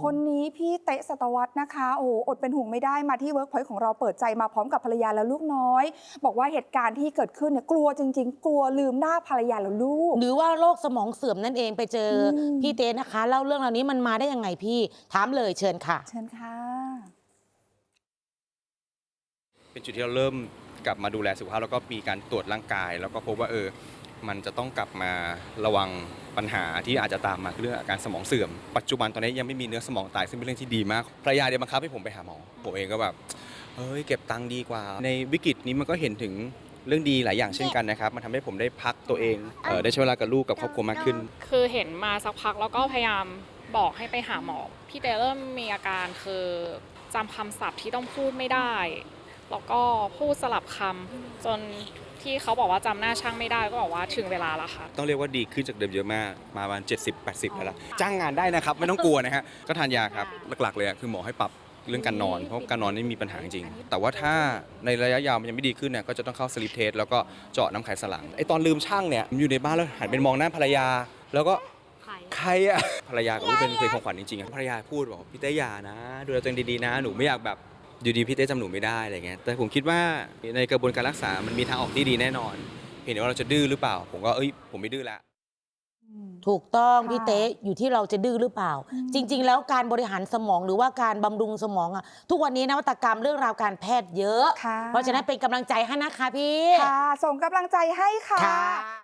คนนี้พี่เตะสตวัตนะคะ โอ้โหอดเป็นห่วงไม่ได้มาที่เวิร์กพอยต์ของเราเปิดใจมาพร้อมกับภรรยาและลูกน้อย บอกว่าเหตุการณ์ที่เกิดขึ้นเนี่ยกลัวจริง ๆ กลัวลืมหน้าภรรยาและลูก หรือว่าโรคสมองเสื่อมนั่นเองไปเจออม พี่เต้นะคะเล่าเรื่องเหล่านี้มันมาได้ยังไงพี่ ถามเลยเชิญค่ะ เชิญค่ะ เป็นจุดที่เราเริ่มกลับมาดูแลสุขภาพแล้วก็มีการตรวจร่างกาย แล้วก็พบว่าเออ มันจะต้องกลับมาระวังปัญหาที่อาจจะตามมาเรื่องอาการสมองเสื่อม ปัจจุบันตอนนี้ยังไม่มีเนื้อสมองตายซึ่งเป็นเรื่องที่ดีมากภรรยาเดียวบังคับให้ผมไปหาหมอผมเองก็แบบเฮ้ยเก็บตังค์ดีกว่า ในวิกฤตนี้มันก็เห็นถึงเรื่องดีหลายอย่างเช่นกันนะครับ มันทำให้ผมได้พักตัวเองเออได้ใช้เวลากับลูกกับครอบครัวมากขึ้น คือเห็นมาสักพักแล้วก็พยายามบอกให้ไปหาหมอ พี่เตเริ่มมีอาการคือจำคำศัพท์ที่ต้องพูดไม่ได้ แล้วก็พูดสลับคำจน ที่เขาบอกว่าจำหน้าช่างไม่ได้ก็บอกว่าถึงเวลาแล้วค่ะ ต้องเรียกว่าดีขึ้นจากเดิมเยอะมาก มาประมาณ 70 80 แล้วล่ะจ้างงานได้นะครับ ไม่ต้องกลัวนะฮะ ก็ทานยาครับ หลักๆเลยอะคือหมอให้ปรับเรื่องการนอน เพราะการนอนนี่มีปัญหาจริง แต่ว่าถ้าในระยะยาวมันยังไม่ดีขึ้นเนี่ย ก็จะต้องเข้าสลิปเทสแล้วก็เจาะน้ำไขสันหลัง ไอตอนลืมช่างเนี่ยผมอยู่ในบ้านแล้วหันไปมองหน้าภรรยา แล้วก็ใครอะภรรยาก็เป็นเป็นของขวัญจริงๆอะภรรยาพูดบอกพี่เต้อย่านะ ดูแลตัวเองดีๆนะ หนูไม่อยากแบบ อยู่ดีพี่เต้จำหนูไม่ได้อะไรเงี้ยแต่ผมคิดว่าในกระบวนการรักษามันมีทางออกที่ดีแน่นอน เห็นว่าเราจะดื้อหรือเปล่า ผมก็เอ้ยผมไม่ดื้อแล้วถูกต้องค่ะพี่เต้อยู่ที่เราจะดื้อหรือเปล่าอืมจริง ๆ แล้วการบริหารสมองหรือว่าการบำรุงสมองอะทุกวันนี้นวัตกรรมเรื่องราวการแพทย์เยอะ ค่ะ เพราะฉะนั้นเป็นกำลังใจให้นะคะพี่ ค่ะ ส่งกำลังใจให้ค่ะค่ะ